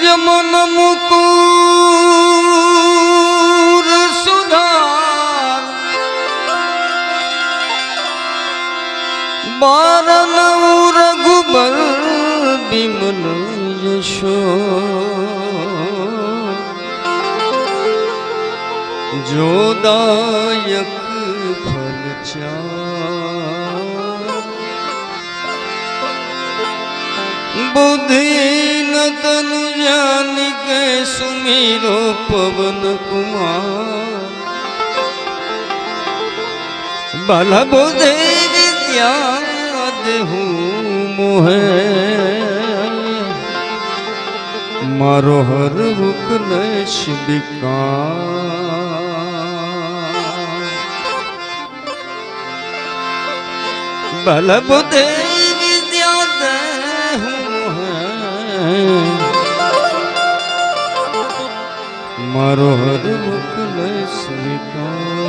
નિજ મન મુકુર સુધાર. બાર નવ રઘુબર બિમન યશો. જોદાયક ફલ ચા બુદ્ધિ ન તનુ જાની કે સુમીરો પવન કુમાર. બલ બુદ્ધિ વિદ્યા દેહું મોહે. મારો હર રૂકન શિબિકા બલ મારો હર લઈ સ્વીકાર.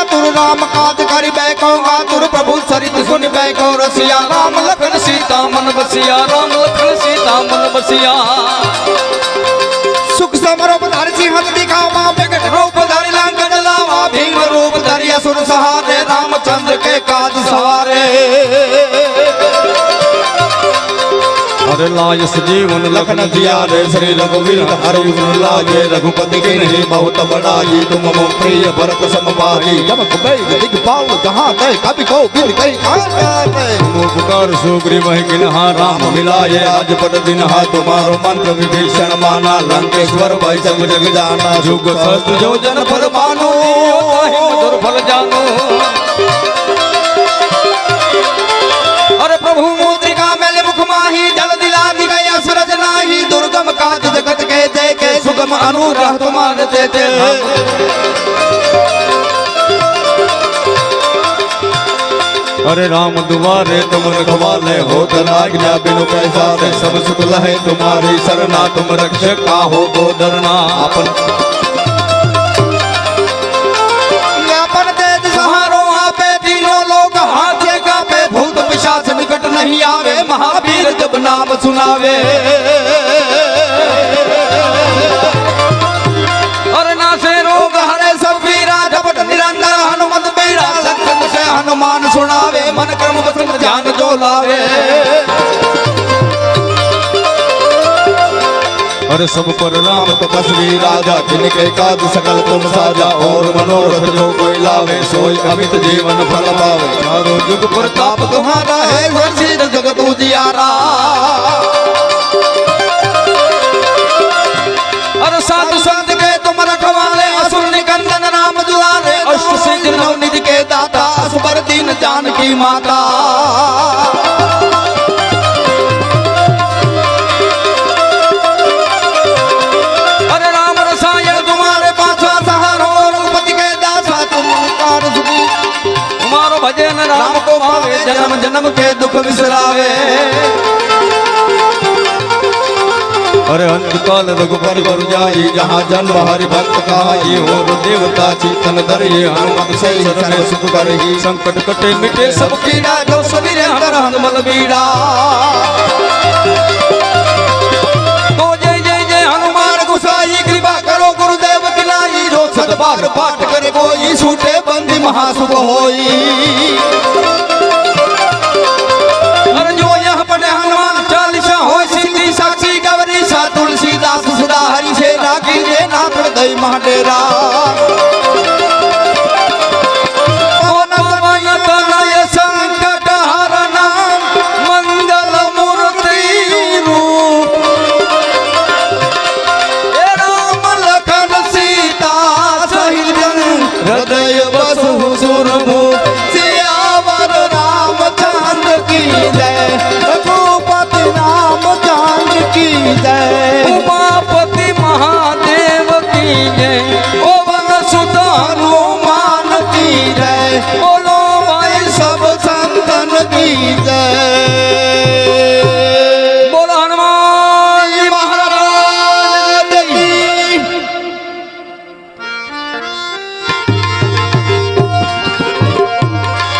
गति चातुर राम काज करि बैको गातुर प्रभु सरित सुन बैको रसिया राम लखन सीता मन बसिया राम लखन सीता मन बसिया सुख समरूप धरि सिंह दिखावा विकट रूप धरि लंकन लावा भीम रूप धरि असुर सहारे अरे लाय सजीवन लखन जियारे श्री रघुवीर हरि गुण लागे रघुपति के नहीं बहुत बड़ाई तुम मम प्रिय भरत समभागी जब कुबेर दिखपाल जहाँ तय कभी को बिन कई उपकार सुग्रीव किन्हा राम मिलाए आज पट दिन हा तुम्हारो मंत्र विभीषण माना लंकेश्वर भाई सब जग जाना जुग सहस्त्र जो जन पर मानो मधुर फल जानो देखे सुगम अनुग्रह तुम्हारे देते अरे राम दुआरे तुम रखवाले हो आज्ञा बिनु पैसारे सब सुख लहे तुम्हारी शरणा तुम रक्षक हो को डरना अपन अपन तेज सहारो आपे तीनों लोग हाथे कापे भूत पिशाच निकट नहीं आवे महावीर जब नाम सुनावे कर्म जो लावे और सब पर राम तपस्वी राजा जिनके काज सकल तुम साजा और मनोरथ जो कोई लावे सोई अमित जीवन फल पावे चारों युग प्रताप तुम्हारा है जगत उजियारा જાનકી માતા ભજન રામ કો ભાવે જન્મ જન્મ કે દુઃખ વિસરાવે अरे अंत काल रघुपर पर पर जाई जहाँ जन्म हरि भक्त कहाई और देवता चीतन धरिए हनुमत से शरण सुख करही। संकट कटे मिटे सब कीड़ा, जो सबीरे हर हनुमल बीड़ा। तो जय जय जय, हनुमान गुसाई, कृपा करो गुरुदेव की नाई जो सतबार पाठ करे कोई, छूटे बंदी महासुख होई। এই মাঠেরা